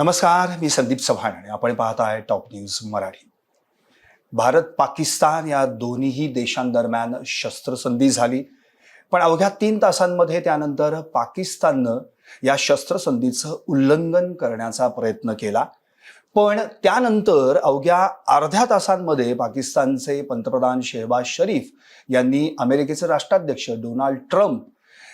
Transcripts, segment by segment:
नमस्कार मी संदीप चव्हाण आणि आपण पाहत आहे टॉप न्यूज मराठी. भारत पाकिस्तान या दोन्हीही देशांदरम्यान शस्त्रसंधी झाली. पण अवघ्या तीन तासांमध्ये त्यानंतर पाकिस्ताननं या शस्त्रसंधीचं उल्लंघन करण्याचा प्रयत्न केला. पण त्यानंतर अवघ्या अर्ध्या तासांमध्ये पाकिस्तानचे पंतप्रधान शेहबाज शरीफ यांनी अमेरिकेचे राष्ट्राध्यक्ष डोनाल्ड ट्रम्प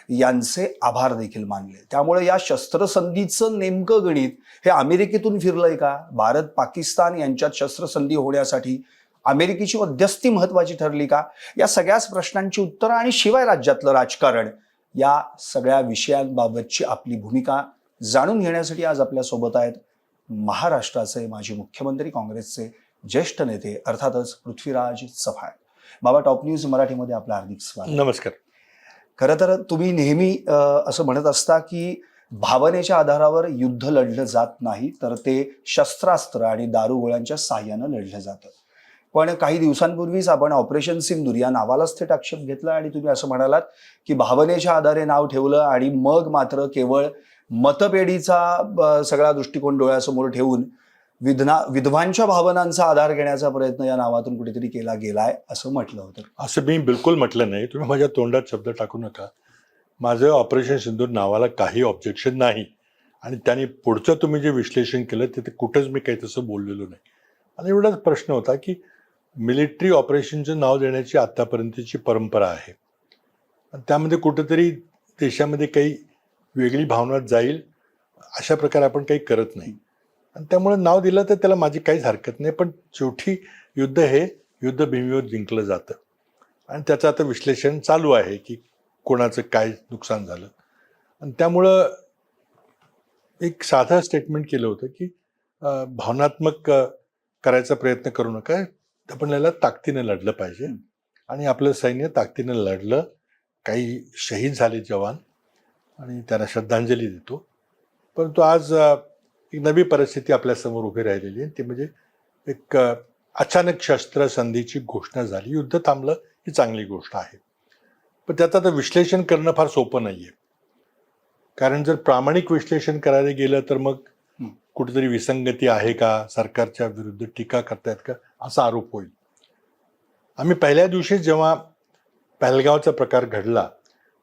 यांचे आभार देखील मानले. त्यामुळे या शस्त्रसंधीचं नेमकं गणित हे अमेरिकेतून फिरलंय का? भारत पाकिस्तान यांच्यात शस्त्रसंधी होण्यासाठी अमेरिकेची मध्यस्थी महत्वाची ठरली का? या सगळ्याच प्रश्नांची उत्तरं आणि शिवाय राज्यातलं राजकारण या सगळ्या विषयांबाबतची आपली भूमिका जाणून घेण्यासाठी आज आपल्यासोबत आहेत महाराष्ट्राचे माजी मुख्यमंत्री काँग्रेसचे ज्येष्ठ नेते अर्थातच पृथ्वीराज चव्हाण. बाबा टॉप न्यूज मराठीमध्ये आपलं हार्दिक स्वागत. नमस्कार. खरं तर तुम्ही नेहमी असं म्हणत असता की भावनेच्या आधारावर युद्ध लढलं जात नाही तर ते शस्त्रास्त्र आणि दारुगोळ्यांच्या साह्यानं लढलं जातं. पण काही दिवसांपूर्वीच आपण ऑपरेशन सिंदूर या नावालाच थेट आक्षेप घेतला आणि तुम्ही असं म्हणालात की भावनेच्या आधारे नाव ठेवलं आणि मग मात्र केवळ मतपेढीचा सगळा दृष्टिकोन डोळ्यासमोर ठेवून विधना विधवांच्या भावनांचा आधार घेण्याचा प्रयत्न या नावातून कुठेतरी केला गेलाय असं म्हटलं होतं. असं मी बिलकुल म्हटलं नाही. तुम्ही माझ्या तोंडात शब्द टाकू नका. माझं ऑपरेशन सिंदूर नावाला काही ऑब्जेक्शन नाही. आणि त्याने पुढचं तुम्ही जे विश्लेषण केलं ते ते कुठंच मी काही तसं बोललेलो नाही. आणि एवढाच प्रश्न होता की मिलिटरी ऑपरेशनचं नाव देण्याची आत्तापर्यंतची परंपरा आहे. त्यामध्ये कुठंतरी देशामध्ये काही वेगळी भावना जाईल अशा प्रकारे आपण काही करत नाही. आणि त्यामुळे नाव दिलं तर त्याला माझी काहीच हरकत नाही. पण शेवटी युद्ध हे युद्धभूमीवर जिंकलं जातं. आणि त्याचं आता विश्लेषण चालू आहे की कोणाचं काय नुकसान झालं. आणि त्यामुळं एक साधं स्टेटमेंट केलं होतं की भावनात्मक करायचा प्रयत्न करू नका. आपण याला ताकदीनं लढलं पाहिजे. आणि आपलं सैन्य ताकदीनं लढलं. काही शहीद झाले जवान. आणि त्यांना श्रद्धांजली देतो. परंतु आज एक नवी परिस्थिती आपल्यासमोर उभी राहिलेली आहे. ती म्हणजे एक अचानक शस्त्रसंधीची घोषणा झाली. युद्ध थांबलं ही चांगली गोष्ट आहे. पण त्याचं आता विश्लेषण करणं फार सोपं नाही आहे कारण जर प्रामाणिक विश्लेषण करायला गेलं तर मग. कुठेतरी विसंगती आहे का? सरकारच्या विरुद्ध टीका करतायत का? असा आरोप होईल. आम्ही पहिल्या दिवशी जेव्हा पहलगावचा प्रकार घडला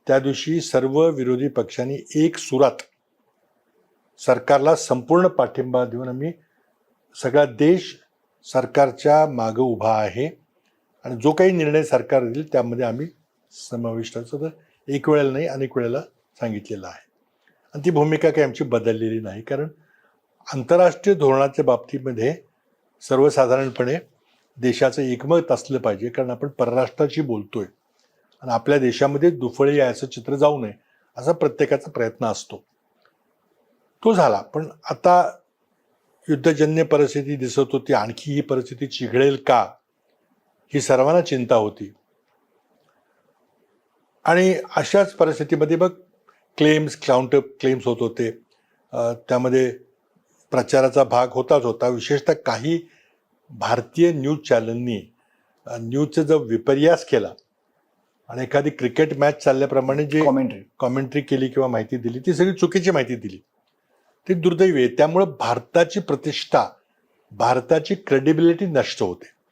त्या दिवशी सर्व विरोधी पक्षांनी एक सुरात सरकारला संपूर्ण पाठिंबा देऊन आम्ही सगळा देश सरकारच्या मागं उभा आहे. आणि जो काही निर्णय सरकार देईल त्यामध्ये आम्ही समाविष्ट तर एक वेळेला नाही अनेक वेळेला सांगितलेलं आहे. आणि ती भूमिका काही आमची बदललेली नाही. कारण आंतरराष्ट्रीय धोरणाच्या बाबतीमध्ये सर्वसाधारणपणे देशाचं एकमत असलं पाहिजे. कारण आपण परराष्ट्राची बोलतोय. आणि आपल्या देशामध्ये दुफळे यायचं चित्र जाऊ नये असा प्रत्येकाचा प्रयत्न असतो. तो झाला. पण आता युद्धजन्य परिस्थिती दिसत होती. आणखी ही परिस्थिती चिघळेल का? ही सर्वांना चिंता होती. आणि अशाच परिस्थितीमध्ये बघ क्लेम्स काउंटर क्लेम्स होत होते. त्यामध्ये प्रचाराचा भाग होताच होता. विशेषतः काही भारतीय न्यूज चॅनलनी न्यूजचा जो विपर्यास केला आणि एखादी क्रिकेट मॅच चालल्याप्रमाणे जे कॉमेंट्री कॉमेंट्री केली किंवा माहिती दिली ती सगळी चुकीची माहिती दिली. ती दुर्दैवी आहे. त्यामुळं भारताची प्रतिष्ठा भारताची क्रेडिबिलिटी नष्ट होते.